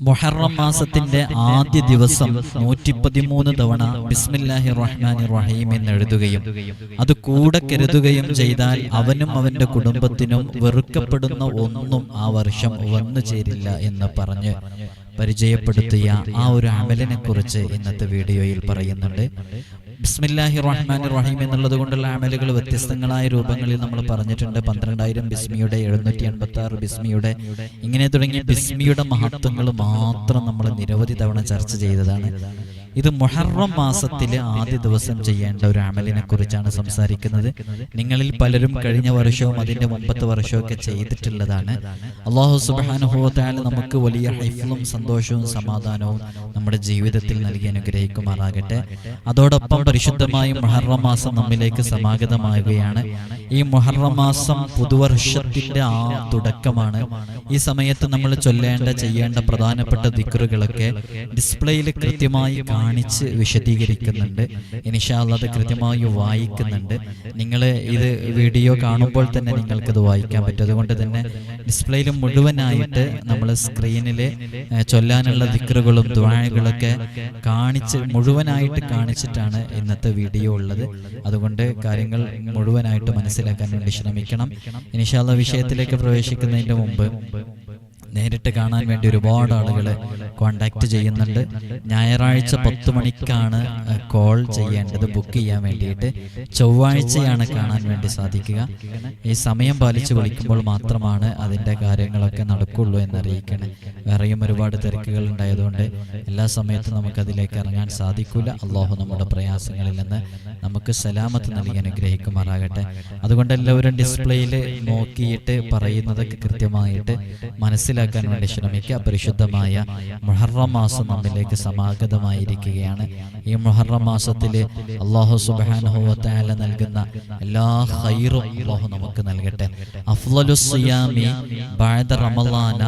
മുഹറം മാസത്തിന്റെ ആദ്യ ദിവസം നൂറ്റി പതിമൂന്ന് തവണ ബിസ്മില്ലാഹി റഹ്മാനി റഹീം എന്ന് എഴുതുകയും അത് കൂടെ കരുതുകയും ചെയ്താൽ അവനും അവന്റെ കുടുംബത്തിനും വെറുക്കപ്പെടുന്ന ഒന്നും ആ വർഷം വന്നു ചേരില്ല എന്ന് പറഞ്ഞ് പരിചയപ്പെടുത്തിയ ആ ഒരു അമലിനെ കുറിച്ച് ഇന്നത്തെ വീഡിയോയിൽ പറയുന്നുണ്ട്. ബിസ്മില്ലാഹി റഹ്മാൻ റഹീം എന്നുള്ളത് കൊണ്ടുള്ള അമലുകൾ വ്യത്യസ്തങ്ങളായ രൂപങ്ങളിൽ നമ്മൾ പറഞ്ഞിട്ടുണ്ട്. പന്ത്രണ്ടായിരം ബിസ്മിയുടെ എഴുന്നൂറ്റി എൺപത്തി ആറ് ബിസ്മിയുടെ. ഇങ്ങനെ തുടങ്ങിയ ബിസ്മിയുടെ മഹത്വങ്ങൾ മാത്രം നമ്മൾ നിരവധി തവണ ചർച്ച ചെയ്തതാണ്. ഇത് മുഹറം മാസത്തിലെ ആദ്യ ദിവസം ചെയ്യേണ്ട ഒരു അമലിനെ കുറിച്ചാണ് സംസാരിക്കുന്നത്. നിങ്ങളിൽ പലരും കഴിഞ്ഞ വർഷവും അതിന്റെ മുമ്പത്തെ വർഷവും ഒക്കെ ചെയ്തിട്ടുള്ളതാണ്. അള്ളാഹു സുബാനുഭവത്തായാലും നമുക്ക് വലിയ ഹൈഫിലും സന്തോഷവും സമാധാനവും നമ്മുടെ ജീവിതത്തിൽ നൽകി അനുഗ്രഹിക്കുമാറാകട്ടെ. അതോടൊപ്പം പരിശുദ്ധമായും മുഹറം മാസം നമ്മിലേക്ക് സമാഗതമാകുകയാണ് ഈ മുഹറം മാസം പുതുവർഷത്തിന്റെ ആ തുടക്കമാണ്. ഈ സമയത്ത് നമ്മൾ ചൊല്ലേണ്ട ചെയ്യേണ്ട പ്രധാനപ്പെട്ട ദിക്കറുകളൊക്കെ ഡിസ്പ്ലേയിൽ കൃത്യമായി കാണിച്ച് വിശദീകരിക്കുന്നുണ്ട്. ഇനിഷാല്ല അത് കൃത്യമായി വായിക്കുന്നുണ്ട്. നിങ്ങൾ ഇത് വീഡിയോ കാണുമ്പോൾ തന്നെ നിങ്ങൾക്കത് വായിക്കാൻ പറ്റും. അതുകൊണ്ട് തന്നെ ഡിസ്പ്ലേയിൽ മുഴുവനായിട്ട് നമ്മൾ സ്ക്രീനിൽ ചൊല്ലാനുള്ള ദിക്കറുകളും ദ്വാഴകളൊക്കെ കാണിച്ച് മുഴുവനായിട്ട് കാണിച്ചിട്ടാണ് ഇന്നത്തെ വീഡിയോ ഉള്ളത്. അതുകൊണ്ട് കാര്യങ്ങൾ മുഴുവനായിട്ട് മനസ്സിലാക്കാൻ വേണ്ടി ശ്രമിക്കണം. ഇനിഷാല്ല വിഷയത്തിലേക്ക് പ്രവേശിക്കുന്നതിന്റെ മുമ്പ് നേരിട്ട് കാണാൻ വേണ്ടി ഒരുപാട് ആളുകൾ കോണ്ടാക്ട് ചെയ്യുന്നുണ്ട്. ഞായറാഴ്ച പത്ത് മണിക്കാണ് കോൾ ചെയ്യേണ്ടത് ബുക്ക് ചെയ്യാൻ വേണ്ടിയിട്ട്. ചൊവ്വാഴ്ചയാണ് കാണാൻ വേണ്ടി സാധിക്കുക. ഈ സമയം പാലിച്ച് വിളിക്കുമ്പോൾ മാത്രമാണ് അതിന്റെ കാര്യങ്ങളൊക്കെ നടക്കുള്ളൂ എന്നറിയിക്കണേ. വേറെയും ഒരുപാട് തിരക്കുകൾ ഉണ്ടായതുകൊണ്ട് എല്ലാ സമയത്തും നമുക്കതിലേക്ക് ഇറങ്ങാൻ സാധിക്കില്ല അള്ളാഹു നമ്മുടെ പ്രയാസങ്ങളിൽ നിന്ന് നമുക്ക് സലാമത്ത് നൽകി അനുഗ്രഹിക്കുമാറാകട്ടെ. അതുകൊണ്ട് എല്ലാവരും ഡിസ്പ്ലേയിൽ നോക്കിയിട്ട് പറയുന്നതൊക്കെ കൃത്യമായിട്ട് മനസ്സിലാക്കാൻ വേണ്ടി ശ്രമിക്കുക. പരിശുദ്ധമായ മുഹറം മാസം നമ്മിലേക്ക് സമാഗതമായിരിക്കുകയാണ്. ഈ മുഹറം മാസത്തിൽ അള്ളാഹു സുബാനുഹുവല നൽകുന്ന എല്ലാ ഹൈറും അള്ളാഹു നമുക്ക് നൽകട്ടെ. അഫ്ലുസിയാമി സിയാമി ബഅദ റമളാന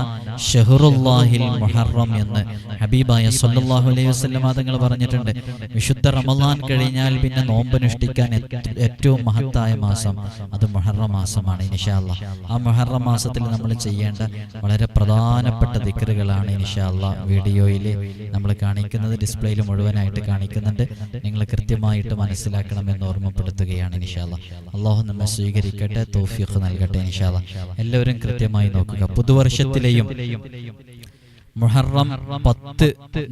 ഷഹറുല്ലാഹിൽ മുഹറം എന്ന് ഹബീബായ സല്ലാഹു അലൈഹി വസല്ലം തങ്ങൾ പറഞ്ഞിട്ടുണ്ട്. വിശുദ്ധ റമലാൻ കഴിഞ്ഞാൽ പിന്നെ നോമ്പനുഷ്ഠിക്കാൻ ഏറ്റവും മഹത്തായ മാസം അത് മുഹറം മാസമാണ് ഇൻഷാല്ല ആ മുഹറം മാസത്തിൽ നമ്മൾ ചെയ്യേണ്ട വളരെ പ്രധാനപ്പെട്ട ദിക്കറുകളാണ് ഇൻഷാല്ല വീഡിയോയിൽ നമ്മൾ കാണിക്കുന്നത് ഡിസ്പ്ലേയിൽ മുഴുവനായിട്ട് കാണിക്കുന്നുണ്ട്. നിങ്ങൾ കൃത്യമായിട്ട് മനസ്സിലാക്കണമെന്ന് ഓർമ്മപ്പെടുത്തുകയാണ് ഇൻഷാല്ല അള്ളാഹു നമ്മെ സ്വീകരിക്കട്ടെ തോഫിയൊക്കെ നൽകട്ടെ ഇൻഷാല്ല എല്ലാവരും കൃത്യമായി നോക്കുക. പുതുവർഷത്തിലെയും മുഹറം പത്ത്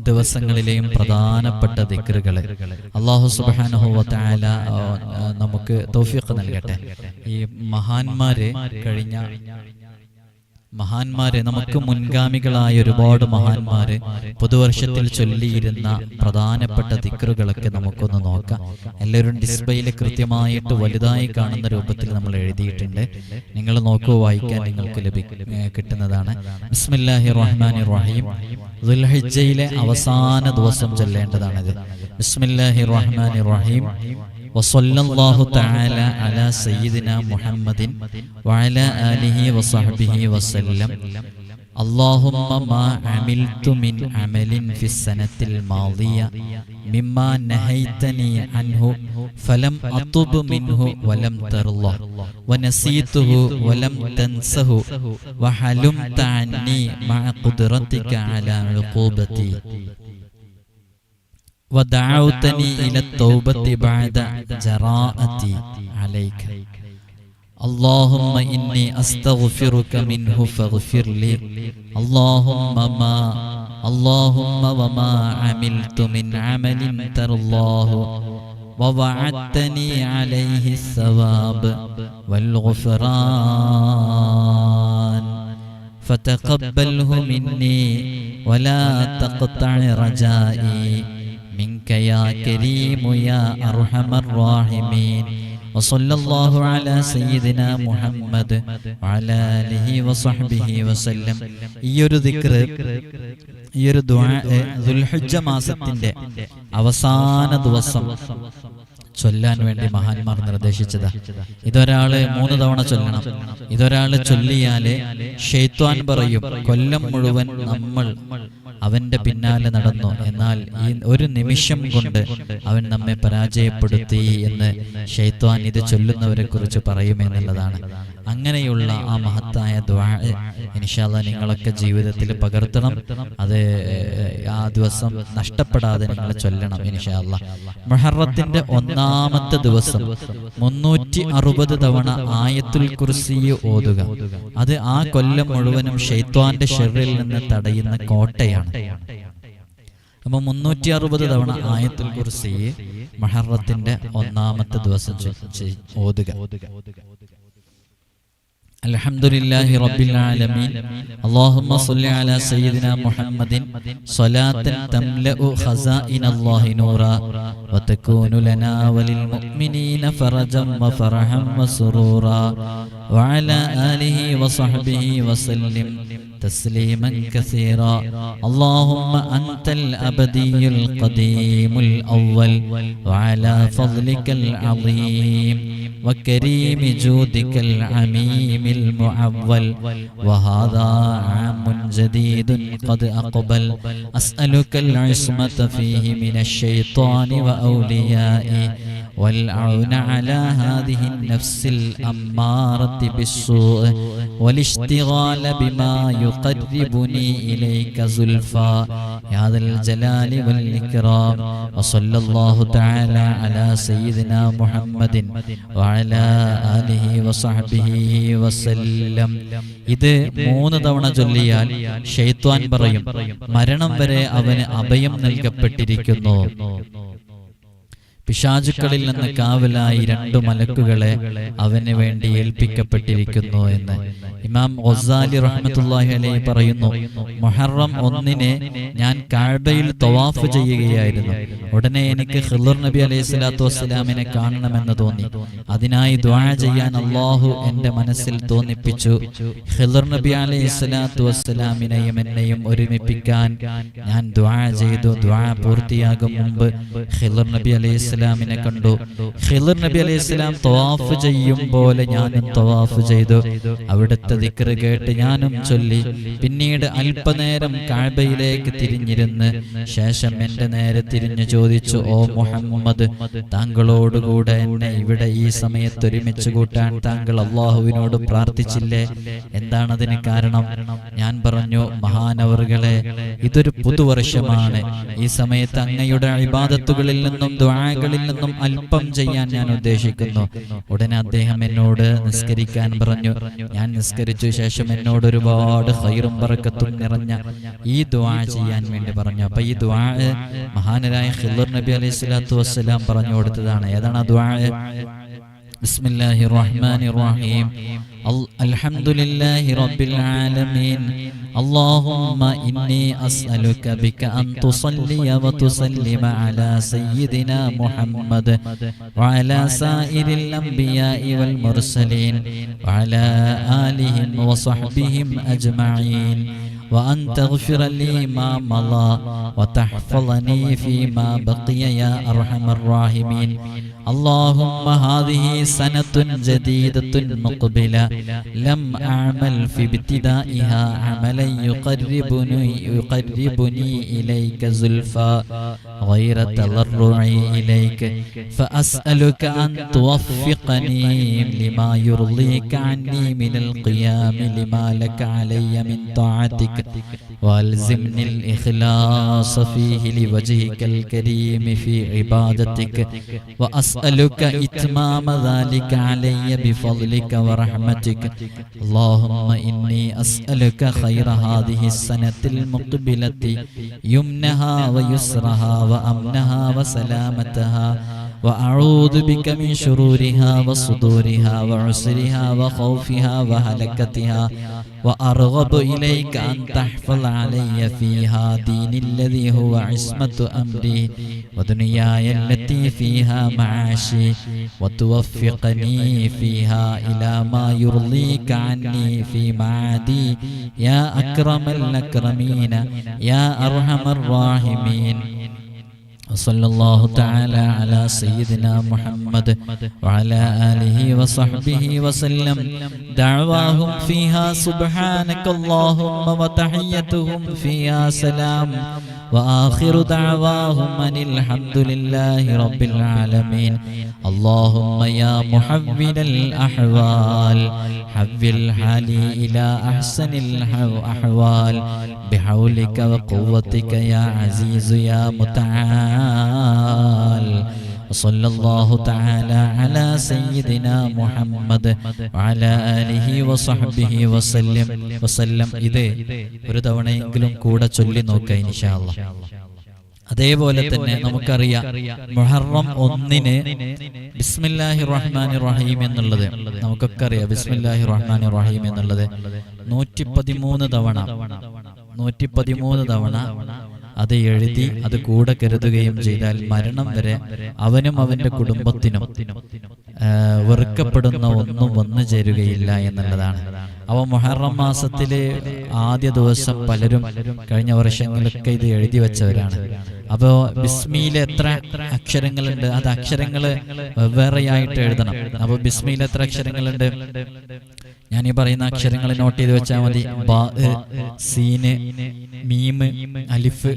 ദിവസങ്ങളിലെയും പ്രധാനപ്പെട്ട ദിക്കറുകൾ അള്ളാഹു സുബാനുഹുവല നമുക്ക് തൗഫീഖ് നൽകട്ടെ. ഈ മഹാന്മാര് കഴിഞ്ഞ മഹാന്മാരെ നമുക്ക് മുൻഗാമികളായ ഒരുപാട് മഹാന്മാരെ പുതുവർഷത്തിൽ ചൊല്ലിയിരുന്ന പ്രധാനപ്പെട്ട ദിക്കറുകളൊക്കെ നമുക്കൊന്ന് നോക്കാം. എല്ലാവരും ഡിസ്പ്ലേയിൽ കൃത്യമായിട്ട് വലുതായി കാണുന്ന രൂപത്തിൽ നമ്മൾ എഴുതിയിട്ടുണ്ട്. നിങ്ങൾ നോക്കൂ വായിക്കാൻ നിങ്ങൾക്ക് ലഭി കിട്ടുന്നതാണ്. ബിസ്മില്ലാഹി റഹ്മാനി റഹീം ദുൽഹിജയിലെ അവസാന ദിവസം ചൊല്ലേണ്ടതാണിത്. ബിസ്മില്ലാഹി റഹ്മാനി റഹീം وصلى الله تعالى على سيدنا محمد وعلى آله وصحبه وسلم اللهم ما عملت من عمل في السنة الماضية مما نهيتني عنه فلم أطب منه ولم ترضى ونسيته ولم تنسه وحلمت عني مع قدرتك على عقوبتي ودعوتني إلى التوبة بعد جراءتي عليك. اللهم إني أستغفرك منه فاغفر لي. اللهم ما اللهم وما عملت من عمل ترضاه. ووعدتني عليه الثواب والغفران. فتقبله مني ولا تقطع رجائي. منك يا كريم يا أرحم الراحمين وصلى الله على سيدنا محمد وعلى آله وصحبه وسلم ഈ ഒരു ദിക്ർ ഈ ഒരു ദുൽഹജ്ജ മാസത്തിന്റെ അവസാന ദിവസം ചൊല്ലാൻ വേണ്ടി മഹാന്മാർ നിർദ്ദേശിച്ചതാ ഇതൊരാള് മൂന്ന് തവണ ചൊല്ലണം ഇതൊരാള് ചൊല്ലിയാല് ഷെയ്ത്വാൻ പറയും കൊല്ലം മുഴുവൻ നമ്മൾ അവന്റെ പിന്നാലെ നടന്നു. എന്നാൽ ഈ ഒരു നിമിഷം കൊണ്ട് അവൻ നമ്മെ പരാജയപ്പെടുത്തി എന്ന് ഷെയ്ത്വാൻ ഇത് ചൊല്ലുന്നവരെ കുറിച്ച് പറയുമെന്നുള്ളതാണ് അങ്ങനെയുള്ള ആ മഹത്തായ ദ്വാ ഇൻഷാല്ല നിങ്ങളൊക്കെ ജീവിതത്തിൽ പകർത്തണം. അത് ആ ദിവസം നഷ്ടപ്പെടാതെ നിങ്ങൾ ചൊല്ലണം ഇൻഷാല്ല മെഹറത്തിന്റെ ഒന്നാമത്തെ ദിവസം മുന്നൂറ്റി അറുപത് തവണ ആയത്തുൽ കുർസി ഓതുക. അത് ആ കൊല്ലം മുഴുവനും ഷെയ്ത്വാന്റെ ഷെറിൽ നിന്ന് തടയുന്ന കോട്ടയാണ്. അപ്പൊ മുന്നൂറ്റി അറുപത് തവണ ആയത്തുൽ കുർസി മഹറത്തിന്റെ ഒന്നാമത്തെ ദിവസം ഓതുക. الحمد لله رب العالمين اللهم صل على سيدنا محمد صلاة تملأ خزائن الله نورا وتكون لنا وللمؤمنين فرجا وفرحا وسرورا وعلى آله وصحبه وسلم تسليما كثيرا. اللهم أنت الأبدي القديم الأول وعلى فضلك العظيم وكريم جودك العميم المعول. وهذا عام جديد قد أقبل. أسألك العصمة فيه من الشيطان وأوليائه. والعون على هذه النفس الأمارة بالسوء والاشتغال بما يقربني إليك زلفى يا ذا الجلال والإكرام وصلى الله تعالى على سيدنا محمد وعلى آله وصحبه وسلم ഇത് മൂന്ന് തവണ ചൊല്ലിയാൽ ഷെയ്ത്വാൻ പറയും മരണം വരെ അവന് അഭയം നൽകപ്പെട്ടിരിക്കുന്നു പിശാചുക്കളിൽ നിന്ന് കാവലായി രണ്ടു മലക്കുകളെ അവന് വേണ്ടി ഏൽപ്പിക്കപ്പെട്ടിരിക്കുന്നു എന്ന്. ഇമാം ഒസാലി റഹ്മത്തുല്ലാഹി അലൈ പറയുന്നു മൊഹറം ഒന്നിനെ ഞാൻ കാഴ്ബയിൽ തവാഫ് ചെയ്യുകയായിരുന്നു. ഉടനെ എനിക്ക് ഖിദർ നബി അലൈഹി സ്വലാത്തു വസ്സലാമിനെ കാണണമെന്ന് തോന്നി. അതിനായി ദ്വാഴ ചെയ്യാൻ അള്ളാഹു എന്റെ മനസ്സിൽ തോന്നിപ്പിച്ചു. ഖിദർ നബി അലൈഹി സ്വലാത്തു വസ്സലാമിനെയും എന്നെയും ഒരുമിപ്പിക്കാൻ ഞാൻ ദ്വാഴ ചെയ്തു. ദ്വാഴ പൂർത്തിയാകും മുമ്പ് ഖിദർ നബി അലൈഹി സ്വലാമിനെ കണ്ടു. ഖിദർ നബി അലൈഹി സ്വലാം തവാഫ് ചെയ്യും പോലെ ഞാനും തവാഫ് ചെയ്തു. അവിടുത്തെ ദിക്ർ കേട്ട് ഞാനും ചൊല്ലി. പിന്നീട് അല്പനേരം കാഴ്ബയിലേക്ക് തിരിഞ്ഞിരുന്ന് ശേഷം എന്റെ നേരെ തിരിഞ്ഞു ചോദിച്ചു ഓ മുഹമ്മദ് താങ്കളോടുകൂടെ എന്നെ ഇവിടെ ഈ സമയത്ത് ഒരുമിച്ച് കൂട്ടാൻ താങ്കൾ അള്ളാഹുവിനോട് പ്രാർത്ഥിച്ചില്ലേ? എന്താണതിന് കാരണം? ഞാൻ പറഞ്ഞു മഹാനവറുകളെ ഇതൊരു പുതുവർഷമാണ്. ഈ സമയത്ത് അങ്ങയുടെ അഭിബാധത്തുകളിൽ നിന്നും ദ്വാകളിൽ നിന്നും അല്പം ചെയ്യാൻ ഞാൻ ഉദ്ദേശിക്കുന്നു. ഉടനെ അദ്ദേഹം എന്നോട് നിസ്കരിക്കാൻ പറഞ്ഞു. ഞാൻ നിസ്കരിച്ചു ശേഷം എന്നോട് ഒരുപാട് ഹൈറും പറക്കത്തും നിറഞ്ഞ ഈ ദ്വാ ചെയ്യാൻ വേണ്ടി പറഞ്ഞു. അപ്പൊ ഈ ദ്വാ മഹാനരായ ഹിദുർ നബി അലൈഹി സ്വലാത്തു വസ്സലാം പറഞ്ഞു കൊടുത്തതാണ്. ഏതാണ് ആ ദ്വാ ബിസ്മില്ലാഹി റഹ്മാൻ റഹീം. الحمد لله رب العالمين. اللهم إني أسألك بك أن تصلي وتسلم على سيدنا محمد وعلى سائر الأنبياء والمرسلين وعلى آلهم وصحبهم أجمعين. وأن تغفر لي ما مضى وتحفظني فيما بقي يا أرحم الراحمين. اللهم هذه سنة جديدة مقبلة لم أعمل في ابتدائها عملا يقربني يقربني إليك زلفى غير تضرعي إليك. فأسألك أن توفقني لما يرضيك عني من القيام لما لك علي من طاعتك. وألزمني الإخلاص فيه لوجهك الكريم في عبادتك. وأسألك إتمام ذلك علي بفضلك ورحمتك. اللهم إني أسألك خير هذه السنة المقبلة يمنها ويسرها وأمنها وسلامتها وأعوذ بك من شرورها وصدورها وعسرها وخوفها وهلكتها وأرغب إليك أن تحفظ علي فيها دين الذي هو عصمة أمري. ودنياي التي فيها معاشي وتوفقني فيها إلى ما يرضيك عني في معادي يا أكرم الأكرمين يا أرحم الراحمين وصلى الله تعالى على سيدنا محمد وعلى آله وصحبه وسلم دعواهم فيها سبحانك اللهم وتحيتهم فيها سلام وآخر دعواهم أن الحمد لله رب العالمين. اللهم يا محول الأحوال حول حالي إلى أحسن الأحوال. بحولك وقوتك يا عزيز يا متعال. وصلى الله تعالى على سيدنا محمد وعلى آله وصحبه وسلم وسلم ഇത് ഒരു തവണയെങ്കിലും കൂടെ ചൊല്ലി നോക്കുക ഇൻഷാ അല്ലാഹ് അതേപോലെ തന്നെ നമുക്കറിയാം മുഹറം ഒന്നിന് ബിസ്മില്ലാഹി റഹ്മാൻ റഹീം എന്നുള്ളത് നമുക്കൊക്കെ അറിയാം ബിസ്മില്ലാഹി റഹ്മാൻ റഹീം എന്നുള്ളത് നൂറ്റി പതിമൂന്ന് തവണ നൂറ്റി പതിമൂന്ന് തവണ അത് എഴുതി അത് കൂടെ കരുതുകയും ചെയ്താൽ മരണം വരെ അവനും അവന്റെ കുടുംബത്തിനും വെറുക്കപ്പെടുന്ന ഒന്നും വന്നു ചേരുകയില്ല എന്നുള്ളതാണ്. അവ മൊഹറം മാസത്തിലെ ആദ്യ ദിവസം പലരും കഴിഞ്ഞ വർഷങ്ങളൊക്കെ ഇത് എഴുതി വെച്ചവരാണ്. അപ്പോ ബിസ്മിയിൽ എത്ര അക്ഷരങ്ങളുണ്ട്? അത് അക്ഷരങ്ങൾ വെവ്വേറെയായിട്ട് എഴുതണം. അപ്പോൾ ബിസ്മിയിൽ എത്ര അക്ഷരങ്ങളുണ്ട്? ഞാൻ ഈ പറയുന്ന അക്ഷരങ്ങൾ നോട്ട് ചെയ്ത് വെച്ചാൽ മതി. ബാ സീന് മീമ് അലിഫ്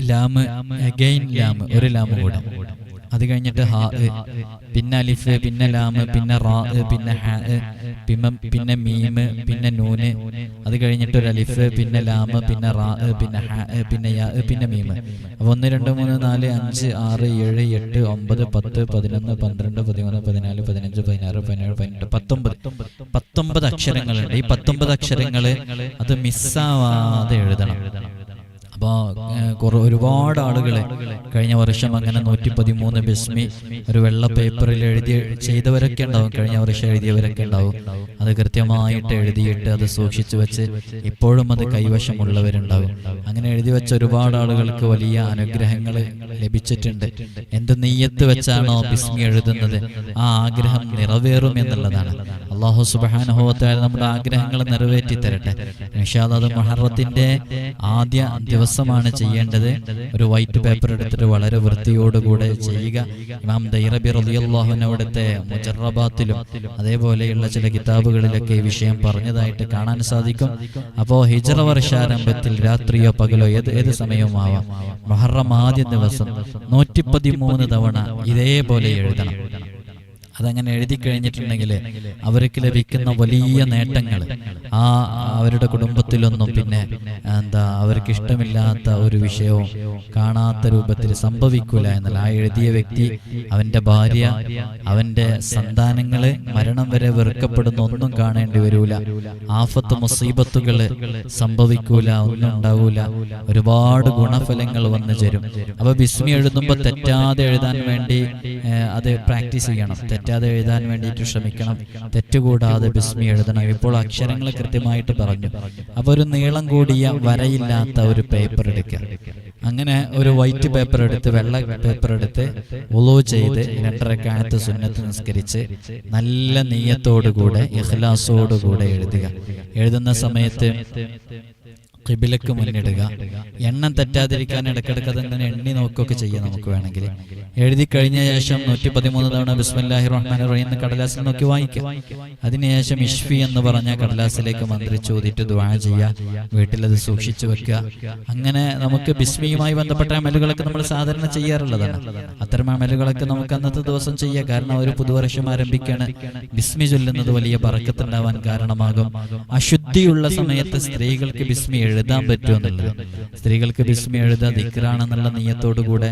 ലാമ് അഗൈൻ ലാമ് ഒരു ലാമ് കൂടെ. അത് കഴിഞ്ഞിട്ട് ഹാ പിന്നെ അലിഫ് പിന്നെ ലാമ് പിന്നെ റാ പിന്നെ ഹ പിന്നെ പിന്നെ മീമ് പിന്നെ നൂന്. അത് കഴിഞ്ഞിട്ട് ഒരു അലിഫ് പിന്നെ ലാമ് പിന്നെ റാ പിന്നെ പിന്നെ പിന്നെ മീമ് അപ്പൊ ഒന്ന് രണ്ട് മൂന്ന് നാല് അഞ്ച് ആറ് ഏഴ് എട്ട് ഒമ്പത് പത്ത് പതിനൊന്ന് പന്ത്രണ്ട് പതിമൂന്ന് പതിനാല് പതിനഞ്ച് പതിനാറ് പതിനേഴ് പതിനെട്ട്. പത്തൊമ്പത്. പത്തൊമ്പത് അക്ഷരങ്ങളുണ്ട്. ഈ പത്തൊമ്പത് അക്ഷരങ്ങൾ അത് മിസ്സാവാതെ എഴുതണം. അപ്പോൾ ഒരുപാട് ആളുകളെ കഴിഞ്ഞ വർഷം അങ്ങനെ നൂറ്റി പതിമൂന്ന് ബിസ്മി ഒരു വെള്ള പേപ്പറിൽ എഴുതി ചെയ്തവരൊക്കെ ഉണ്ടാവും. കഴിഞ്ഞ വർഷം എഴുതിയവരൊക്കെ ഉണ്ടാവും. അത് കൃത്യമായിട്ട് എഴുതിയിട്ട് അത് സൂക്ഷിച്ചു വെച്ച് ഇപ്പോഴും അത് കൈവശമുള്ളവരുണ്ടാവും. അങ്ങനെ എഴുതി വെച്ച ഒരുപാട് ആളുകൾക്ക് വലിയ അനുഗ്രഹങ്ങൾ ലഭിച്ചിട്ടുണ്ട്. എന്ത് നെയ്യത്ത് വെച്ചാണോ ബിസ്മി എഴുതുന്നത്? ആ ആഗ്രഹം നിറവേറും എന്നുള്ളതാണ്. അള്ളാഹു സുബാനുഭവത്തായ നമ്മുടെ ആഗ്രഹങ്ങൾ നിറവേറ്റി തരട്ടെ. നിഷാദ് മൊഹറത്തിന്റെ ആദ്യ ദിവസമാണ് ചെയ്യേണ്ടത്. ഒരു വൈറ്റ് പേപ്പർ എടുത്തിട്ട് വളരെ വൃത്തിയോടുകൂടെ ചെയ്യുക. ഇമാം ദൈറബി റളിയല്ലാഹുവിന് അവിടുത്തെ മുജറബാത്തിലും അതേപോലെയുള്ള ചില കിതാബുകളിലൊക്കെ ഈ വിഷയം പറഞ്ഞതായിട്ട് കാണാൻ സാധിക്കും. അപ്പോ ഹിജറ വർഷാരംഭത്തിൽ രാത്രിയോ പകലോ ഏത് ഏത് സമയവും ആവാം മൊഹറം ആദ്യ ദിവസം നൂറ്റി പതിമൂന്ന് തവണ ഇതേപോലെ എഴുതണം. അതങ്ങനെ എഴുതി കഴിഞ്ഞിട്ടുണ്ടെങ്കിൽ അവർക്ക് ലഭിക്കുന്ന വലിയ നേട്ടങ്ങൾ ആ അവരുടെ കുടുംബത്തിലൊന്നും പിന്നെ എന്താ അവർക്ക് ഇഷ്ടമില്ലാത്ത ഒരു വിഷയവും കാണാത്ത രൂപത്തിൽ സംഭവിക്കൂല എന്നല്ല ആ എഴുതിയ വ്യക്തി അവന്റെ ഭാര്യ അവന്റെ സന്താനങ്ങൾ മരണം വരെ വെറുക്കപ്പെടുന്ന ഒന്നും കാണേണ്ടി വരൂല. ആഫത്ത് മുസീബത്തുകൾ സംഭവിക്കൂല ഒന്നും ഉണ്ടാവൂല. ഒരുപാട് ഗുണഫലങ്ങൾ വന്നു ചേരും. അപ്പൊ ബിസ്മി എഴുതുമ്പോൾ തെറ്റാതെ എഴുതാൻ വേണ്ടി അത് പ്രാക്ടീസ് ചെയ്യണം. തെറ്റാതെ എഴുതാൻ വേണ്ടിയിട്ട് ശ്രമിക്കണം. തെറ്റുകൂടാതെ ബിസ്മി എഴുതണം. ഇപ്പോൾ അക്ഷരങ്ങൾ കൃത്യമായിട്ട് പറഞ്ഞു. അപ്പൊ ഒരു നീളം കൂടിയ വരയില്ലാത്ത ഒരു പേപ്പർ എടുക്കുക അങ്ങനെ ഒരു വൈറ്റ് പേപ്പർ എടുത്ത് വെള്ള പേപ്പർ എടുത്ത് ഉളു ചെയ്ത് രണ്ടരക്കാലത്ത് സുന്നത്ത് നിസ്കരിച്ച് നല്ല നീയത്തോടുകൂടെ ഇഹ്ലാസോടുകൂടെ എഴുതുക. എഴുതുന്ന സമയത്ത് കിബിലക്ക് മുന്നിടുക. എണ്ണം തെറ്റാതിരിക്കാൻ ഇടക്കിടക്ക് അതെങ്ങനെ എണ്ണി നോക്കുകയൊക്കെ ചെയ്യാം നമുക്ക് വേണമെങ്കിൽ. എഴുതി കഴിഞ്ഞ ശേഷം നൂറ്റി പതിമൂന്ന് തവണ ബിസ്മല്ലാഹി റഹ്മാൻ റഹീം എന്ന് കടലാസിൽ നോക്കി വായിക്കാം. അതിനുശേഷം ഇഷ്ഫി എന്ന് പറഞ്ഞ കടലാസിലേക്ക് മന്ത്രി ചോദിച്ചു ദ്വാ ചെയ്യുക വീട്ടിലത് സൂക്ഷിച്ചു വെക്കുക. അങ്ങനെ നമുക്ക് ബിസ്മിയുമായി ബന്ധപ്പെട്ട അമലുകളൊക്കെ നമ്മൾ സാധാരണ ചെയ്യാറുള്ളതാണ്. അത്തരം അമലുകളൊക്കെ നമുക്ക് അന്നത്തെ ദിവസം ചെയ്യുക കാരണം ഒരു പുതുവർഷം ആരംഭിക്കുകയാണ് ബിസ്മി ചൊല്ലുന്നത് വലിയ പറക്കത്തുണ്ടാവാൻ കാരണമാകും. അശുദ്ധിയുള്ള സമയത്ത് സ്ത്രീകൾക്ക് ബിസ്മി എഴുതാൻ പറ്റുമെന്നുള്ളത്. സ്ത്രീകൾക്ക് ബിസ്മി എഴുതാ ദിക്റാണെന്നുള്ള നീയത്തോടു കൂടെ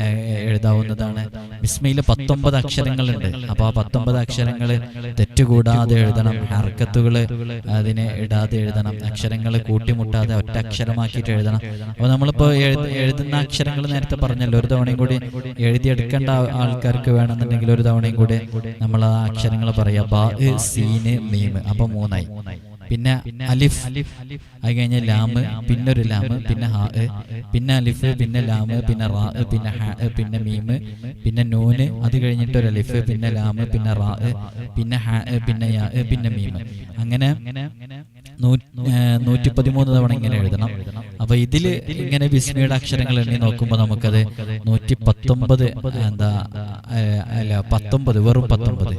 ഏഹ്, എഴുതാവുന്നതാണ്. ബിസ്മിയിൽ പത്തൊമ്പത് അക്ഷരങ്ങളുണ്ട്. അപ്പൊ ആ പത്തൊമ്പത് അക്ഷരങ്ങൾ തെറ്റുകൂടാതെ എഴുതണം. ഹർക്കത്തുകൾ അതിനെ ഇടാതെ എഴുതണം. അക്ഷരങ്ങൾ കൂട്ടിമുട്ടാതെ ഒറ്റ അക്ഷരമാക്കിയിട്ട് എഴുതണം. അപ്പൊ നമ്മളിപ്പോ എഴുതുന്ന അക്ഷരങ്ങൾ നേരത്തെ പറഞ്ഞല്ലോ. ഒരു തവണയും കൂടി എഴുതിയെടുക്കേണ്ട ആൾക്കാർക്ക് വേണമെന്നുണ്ടെങ്കിൽ ഒരു തവണയും കൂടി നമ്മൾ ആ അക്ഷരങ്ങൾ പറയാം. ബാ സീന് മീമ് അപ്പൊ മൂന്നായി. പിന്നെ അലിഫ്. അത് കഴിഞ്ഞ ലാമ് പിന്നെ ഒരു ലാമ് പിന്നെ ഹാ പിന്നെ അലിഫ് പിന്നെ ലാമ് പിന്നെ റാ പിന്നെ ഹാ പിന്നെ മീമ് പിന്നെ നൂന് അത് കഴിഞ്ഞിട്ട് ഒരു അലിഫ് പിന്നെ ലാമ് പിന്നെ റാ പിന്നെ ഹാ പിന്നെ യാ പിന്നെ മീമ് അങ്ങനെ നൂറ്റി പതിമൂന്ന് തവണ ഇങ്ങനെ എഴുതണം. അപ്പൊ ഇതിൽ ഇങ്ങനെ ബിസ്മിയുടെ അക്ഷരങ്ങൾ എണ്ണി നോക്കുമ്പോൾ നമുക്കത് നൂറ്റി പത്തൊമ്പത് എന്താ അല്ല പത്തൊമ്പത് വെറും പത്തൊമ്പത്.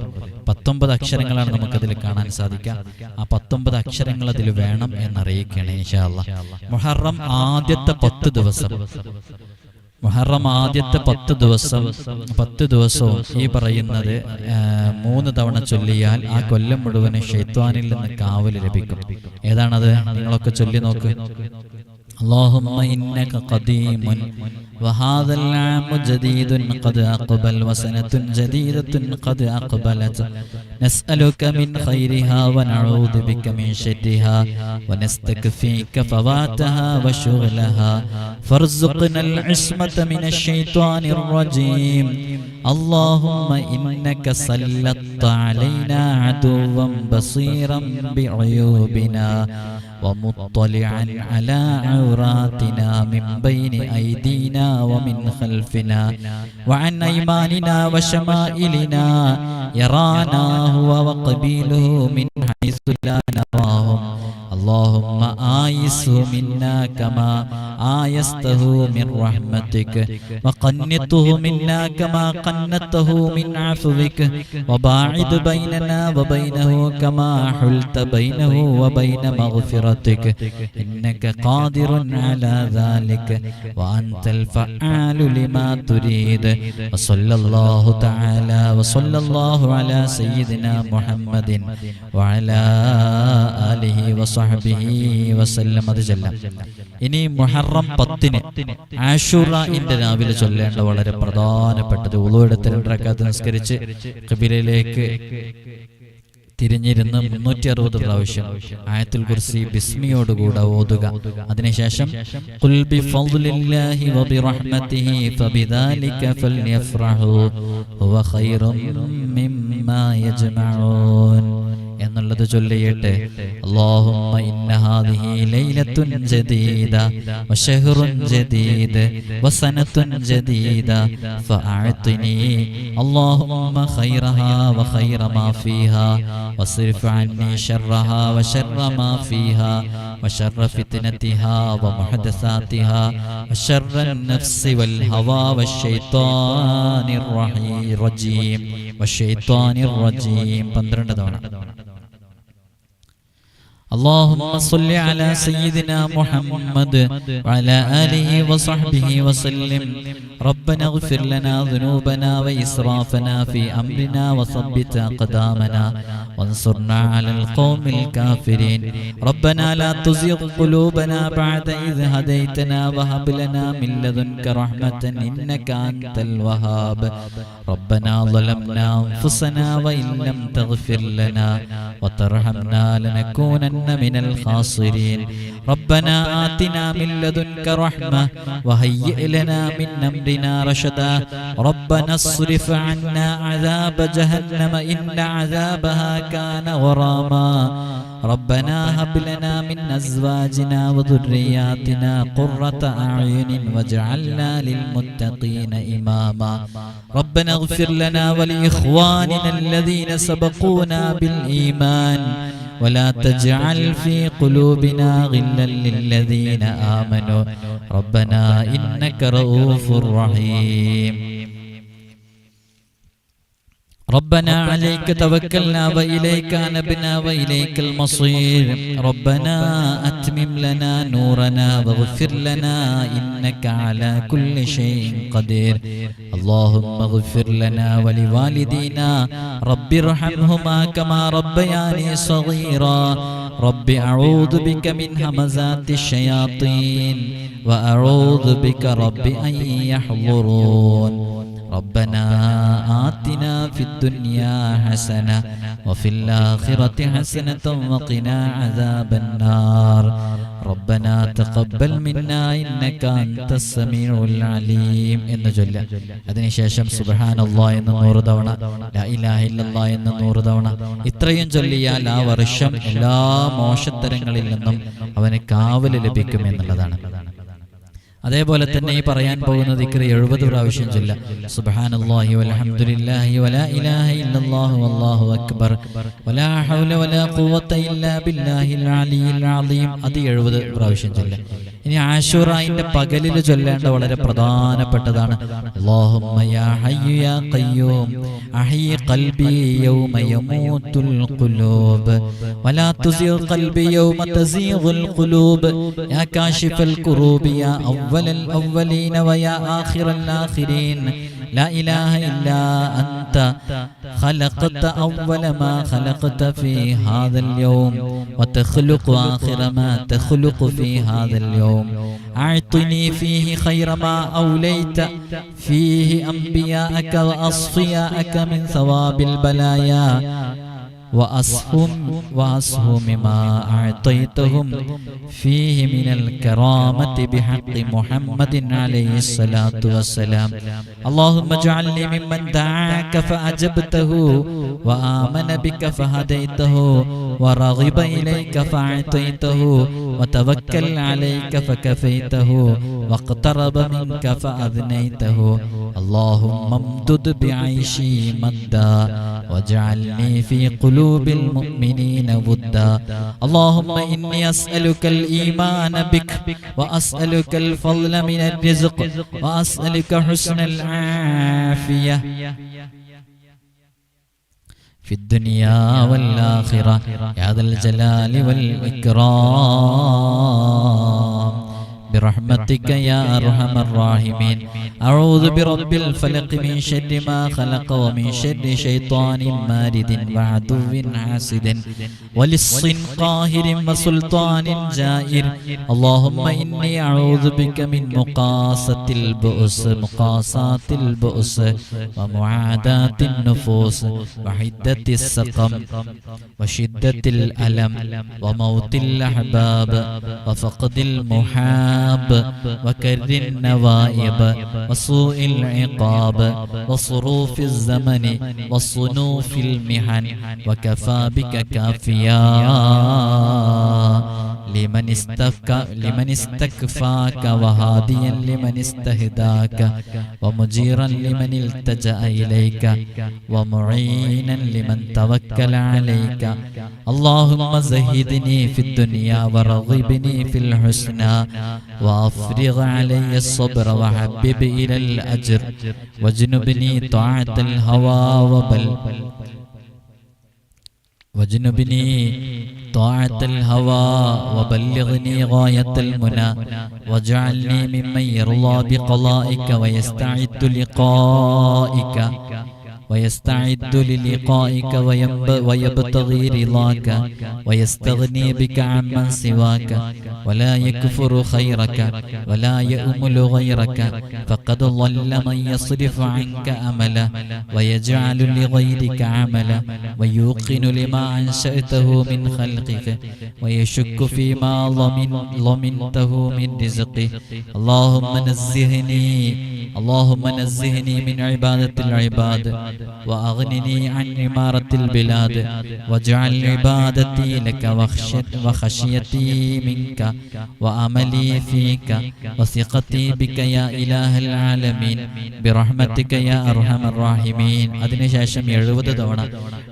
പത്തൊമ്പത് അക്ഷരങ്ങളാണ് നമുക്കതിൽ കാണാൻ സാധിക്കുക. ആ പത്തൊമ്പത് അക്ഷരങ്ങൾ അതിൽ വേണം എന്നറിയിക്കണേ ഇൻഷാ അല്ലാ മുഹറം ആദ്യത്തെ പത്ത് ദിവസം. മുഹറം ആദ്യത്തെ പത്ത് ദിവസം പത്ത് ദിവസവും ഈ പറയുന്നത് മൂന്ന് തവണ ചൊല്ലിയാൽ ആ കൊല്ലം മുഴുവനും ഷെയ്ത്വാനിൽ നിന്ന് കാവൽ ലഭിക്കും. ഏതാണത്? നിങ്ങളൊക്കെ ചൊല്ലി നോക്ക്. اللهم إنك قديم. وهذا العام جديد قد أقبل وسنة جديدة قد أقبلت. نسألك من خيرها ونعوذ بك من شرها. ونستكفيك فواتها وشغلها. فارزقنا العصمة من الشيطان الرجيم. اللهم إنك سلطت علينا عدوا بصيرا بعيوبنا. ومطلعا على عوراتنا من بين أيدينا ومن خلفنا وعن أيماننا وشمائلنا يرانا هو وقبيله من حيث لا نراهم. اللهم آيسه منا كما آيسته من رحمتك وقنطه منا كما قنته من عفوك وباعد بيننا وبينه كما حلت بينه وبين مغفرتك. إنك قادر على ذلك وأنت الفعال لما تريد. وصلى الله تعالى وصلى الله على سيدنا محمد وعلى آله وصحبه വസഹബിഹി വസല്ലം അത് ചൊല്ലാം. ഇനി മുഹറം പത്തിന് ആഷുറ ഇന്റെ രാവിലെ ചൊല്ലേണ്ട വളരെ പ്രധാനപ്പെട്ടത് ഉളുവെടുത്ത് രണ്ടരക്കാത്ത് നിസ്കരിച്ച് കബിലയിലേക്ക് തിരിഞ്ഞിരുന്ന് മുന്നൂറ്റി അറുപത് പ്രാവശ്യം ആയത്തിൽ കുറിച്ച് ബിസ്മിയോടുകൂടെ ഓതുക. അതിനുശേഷം ഹുവ ഖൈറും മിമ്മാ യജ്മഊൻ. എന്നുള്ളത് ചൊല്ലിയിട്ട് اللهم إن هذه ليلة جديدة وشهر جديد وسنة جديدة فأعطني اللهم خيرها وخير ما فيها واصرف عني شرها وشر ما فيها وشر فتنتها ومحدثاتها وشر النفس والهوى والشيطان الرحي- الرجيم والشيطان الرجيم പന്ത്രണ്ട് തവണ اللهم صل على سيدنا محمد وعلى آله وصحبه وسلم ربنا اغفر لنا ذنوبنا وإسرافنا في أمرنا وثبت أقدامنا وانصرنا على القوم الكافرين ربنا لا تزغ قلوبنا بعد إذ هديتنا وهب لنا من لدنك رحمة إنك أنت الوهاب ربنا ظلمنا أنفسنا وإن لم تغفر لنا وترحمنا لنكونن من الخاسرين ربنا آتنا من لدنك رحمة وهيئ لنا من أمرنا رشدا ربنا اصرف عنا عذاب جهنم إن عذابها كان غراما ربنا هب لنا من أزواجنا وذرياتنا قرة أعين واجعلنا للمتقين إماما ربنا اغفر لنا ولإخواننا الذين سبقونا بالإيمان ولا تجعل في قلوبنا غلا للذين آمنوا. ربنا إنك رؤوف رحيم. ربنا عليك توكلنا وإليك أنبنا وإليك المصير. ربنا أتمم لنا نورنا واغفر لنا إنك على كل شيء قدير. اللهم اغفر لنا ولوالدينا. رب ارحمهما كما ربياني صغيرا. رب أعوذ بك من همزات الشياطين. وأعوذ بك رب أن يحضرون. ربنا آتنا في الدنيا حسنة وفي الآخرة حسنة وقنا عذاب النار ربنا تقبل منا إنك أنت السميع العليم എന്ന് ചൊല്ല അതിനുശേഷം സുബ്ഹാനല്ലാ എന്ന് നൂറ് തവണ ലാ ഇലാഹ ഇല്ലല്ലാ എന്ന് നൂറ് തവണ ഇത്രയും ചൊല്ലിയാൽ ആ വർഷം എല്ലാ മോശത്തരങ്ങളിൽ നിന്നും അവന് കാവല് ലഭിക്കും എന്നുള്ളതാണ് അതേപോലെ തന്നെ ഈ പറയാൻ പോകുന്ന ദിക്ർ എഴുപത് പ്രാവശ്യം ചൊല്ല. സുബ്ഹാനല്ലാഹി വൽഹംദുലില്ലാഹി വലാ ഇലാഹ ഇല്ലല്ലാഹു വല്ലാഹു അക്ബർ. വലാ ഹൗല വലാ ഖുവത ഇല്ലാ ബില്ലാഹിൽ അലിയിൽ അലീം അത് എഴുപത് പ്രാവശ്യം ചൊല്ല. ഇനി ആശുറായിന്റെ പകലിൽ ചൊല്ലേണ്ട വളരെ പ്രധാനപ്പെട്ടതാണ്. لا إله إلا أنت خلقت أول ما خلقت في هذا اليوم وتخلق آخر ما تخلق في هذا اليوم أعطني فيه خير ما أوليت فيه أنبياءك وأصفياءك من ثواب البلايا وأصهم وأصهم ما أعطيتهم فيه من الكرامة بحق محمد عليه الصلاة والسلام. اللهم اجعلني ممن دعاك فأجبته وآمن بك فهديته ورغب إليك فأعطيته وتوكل عليك فكفيته واقترب منك فأذنيته. اللهم امدد بعيشي مدا واجعلني في قلوب المؤمنين ودا اللهم إني أسألك الإيمان بك وأسألك الفضل من الرزق وأسألك حسن العافية في الدنيا والآخرة. يا ذا الجلال والإكرام. برحمتك يا أرحم الراحمين. أعوذ برب الفلق من شر ما خلق ومن شر شيطان مارد وعدو حاسد. ولص قاهر وسلطان جائر. اللهم إني أعوذ بك من مقاسة البؤس مقاسات البؤس ومعاداة النفوس وحدة السقم وشدة الألم وموت الأحباب وفقد المحال العذاب وكر النوائب وسوء العقاب وصروف الزمن وصنوف المحن وكفى بك كافيا لمن استفك لمن استكفاك وهاديا لمن استهداك ومجيرا لمن التجأ إليك ومعينا لمن توكل عليك اللهم زهدني في الدنيا ورغبني في الحسنى وأفرغ علي الصبر وحبب إلى الأجر واجنبني طاعة الهوى وبل واجنبني طاعة الهوى وبلغني غاية المنى واجعلني ممن يرضى بقضائك ويستعد لقائك ويستعد للقائك ويبتغي رضاك ويستغني بك عمن سواك ولا يكفر خيرك ولا يأمل غيرك فقد ضل من يصرف عنك أمله ويجعل لغيرك عمله ويوقن لما أنشأته من خلقك ويشك فيما ضمن ضمنته من رزقه. اللهم نزهني اللهم نزهني من عبادة العباد وأغنني عن عمارة البلاد واجعل عبادتي لك وخشيتي منك وأملي فيك وثقتي بك يا إله العالمين برحمتك يا أرحم الراحمين അതിന് ശേഷം എഴുപത് തവണ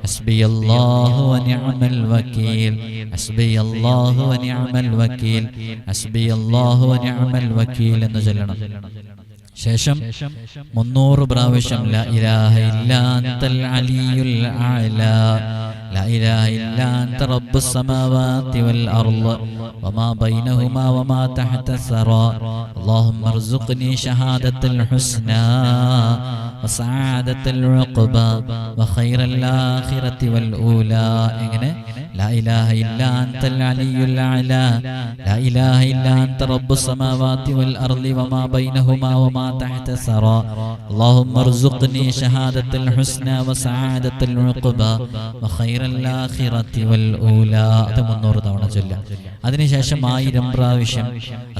ഹസ്ബി അല്ലാഹു വനിഅമൽ വക്കീൽ ഹസ്ബി അല്ലാഹു വനിഅമൽ വക്കീൽ ഹസ്ബി അല്ലാഹു വനിഅമൽ വക്കീൽ എന്ന് ചൊല്ലണം ശേഷം മുന്നൂറ് പ്രാവശ്യം رب السماوات والأرض وما بينهما وما تحت الثرى اللهم ارزقني شهادة الحسنى وسعادة العقبى وخير الآخرة والأولى لا إله إلا أنت العلي الأعلى لا إله إلا أنت رب السماوات والأرض وما بينهما وما تحت الثرى اللهم ارزقني شهادة الحسنى وسعادة العقبى وخير الآخرة والأولى അത് മുന്നൂറ് തവണ ചൊല്ലാം അതിനുശേഷം ആയിരം പ്രാവശ്യം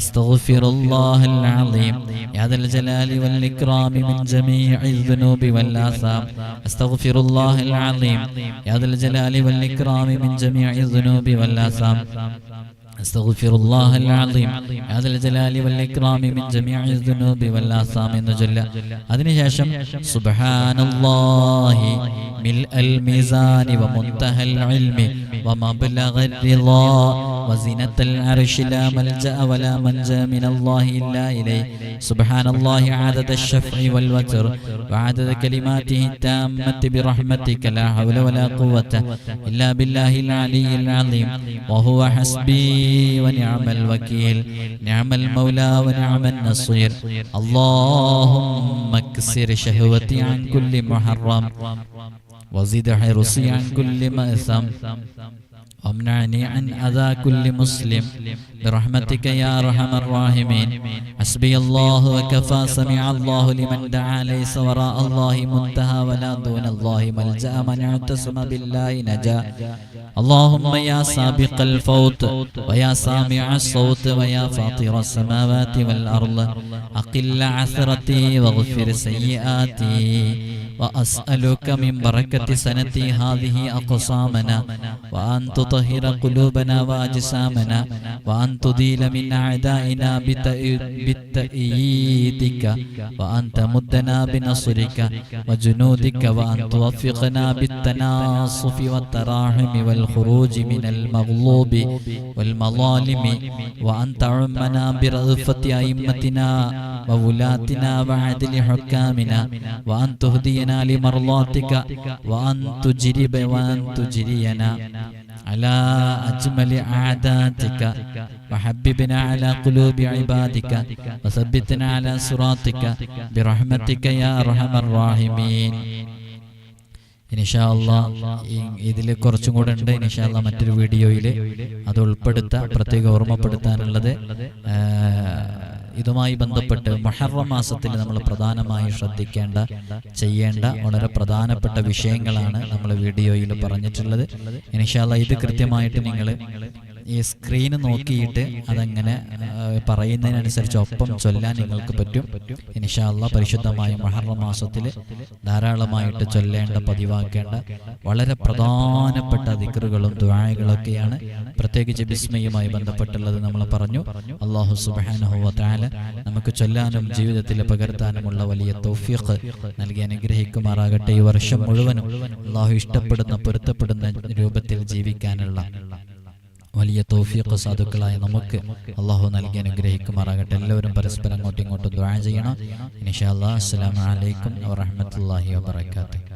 അസ്തഗ്ഫിറുല്ലാഹൽ അലീം യാദൽ ജലാലി വൽ ഇക്റാമി മിൻ ജമീഇൽ ദുനൂബി വൽ ആസാം അസ്തഗ്ഫിറുല്ലാഹൽ അലീം യാദൽ ജലാലി വൽ ഇക്റാമി മിൻ ജമീഇൽ ദുനൂബി വൽ ആസാം أستغفر الله العظيم هذا الجلال والإكرام من جميع الذنوب والآثام نجل അതിന് ശേഷം سبحان الله ملء الميزان ومنتهى العلم ومبلغ الرضا وزنة العرش لا ملجأ ولا منجا من الله إلا إليه سبحان الله عدد الشفع والوتر وعدد كلماته التامة برحمتك لا حول ولا قوة إلا بالله العلي العظيم. وهو حسبي ونعم الوكيل. نعم المولى ونعم النصير. اللهم اكسر شهوتي عن كل محرم. وزد حرصي عن كل مأثم. وامنعني عن أذى كل مسلم برحمتك يا أرحم الراحمين حسبي الله وكفى سمع الله لمن دعا ليس وراء الله منتهى ولا دون الله ملجأ من اعتصم بالله نجا اللهم يا سابق الفوت ويا سامع الصوت ويا فاطر السماوات والأرض أقل عثرتي واغفر سيئاتي وأسألك من بركة سنتي هذه أقسامنا وأن تطهر قلوبنا وأجسامنا وأن تديل من أعدائنا بتأييدك وأن تمدنا بنصرك وجنودك وأن توفقنا بالتناصف والتراحم والخروج من المغلوب والمظالم وأن تعمنا برأفة أئمتنا وولاتنا وعدل حكامنا وأن تهدينا لمرضاتك وأن تجرب وأن تجرينا على أجمل عاداتك وحببنا على قلوب عبادك وثبتنا على صراطك برحمتك يا أرحم الراحمين ഇനിഷാല്ല ഇതിൽ കുറച്ചും കൂടെ ഉണ്ട് ഇനിഷാല്ല മറ്റൊരു വീഡിയോയിൽ അത് ഉൾപ്പെടുത്താൻ പ്രത്യേകം ഓർമ്മപ്പെടുത്താനുള്ളത് ആ, ഇതുമായി ബന്ധപ്പെട്ട് മൊഹറം മാസത്തിൽ നമ്മൾ പ്രധാനമായി ശ്രദ്ധിക്കേണ്ട ചെയ്യേണ്ട വളരെ പ്രധാനപ്പെട്ട വിഷയങ്ങളാണ് നമ്മൾ വീഡിയോയിൽ പറഞ്ഞിട്ടുള്ളത്. ഇനിഷാല്ല ഇത് കൃത്യമായിട്ട് നിങ്ങൾ ഈ സ്ക്രീൻ നോക്കിയിട്ട് അതങ്ങനെ പറയുന്നതിനനുസരിച്ച് ഒപ്പം ചൊല്ലാൻ നിങ്ങൾക്ക് പറ്റും. ഇൻഷാല്ല പരിശുദ്ധമായ മഹറ മാസത്തിൽ ധാരാളമായിട്ട് ചൊല്ലേണ്ട പതിവാക്കേണ്ട വളരെ പ്രധാനപ്പെട്ട ദിക്റുകളും ദ്വായകളൊക്കെയാണ് പ്രത്യേകിച്ച് ബിസ്മയുമായി ബന്ധപ്പെട്ടുള്ളത് നമ്മൾ പറഞ്ഞു. അള്ളാഹു സുബാനുഹുവല നമുക്ക് ചൊല്ലാനും ജീവിതത്തിൽ പകർത്താനുമുള്ള വലിയ തൗഫീഖ് നൽകി അനുഗ്രഹിക്കുമാറാകട്ടെ. ഈ വർഷം മുഴുവനും അള്ളാഹു ഇഷ്ടപ്പെടുന്ന പൊരുത്തപ്പെടുന്ന രൂപത്തിൽ ജീവിക്കാനുള്ള വലിയ തോഫിയൊക്കെ സാധുക്കളായ നമുക്ക് അള്ളാഹു നൽകി അനുഗ്രഹിക്കുമാറാകട്ടെ. എല്ലാവരും പരസ്പരം അങ്ങോട്ടും ഇങ്ങോട്ടും ദ്വാ ചെയ്യണം. ഇൻഷാ അല്ലാ അസ്സലാമലൈക്കും വറഹ്മത്തുള്ളാഹി വബറകാതുഹു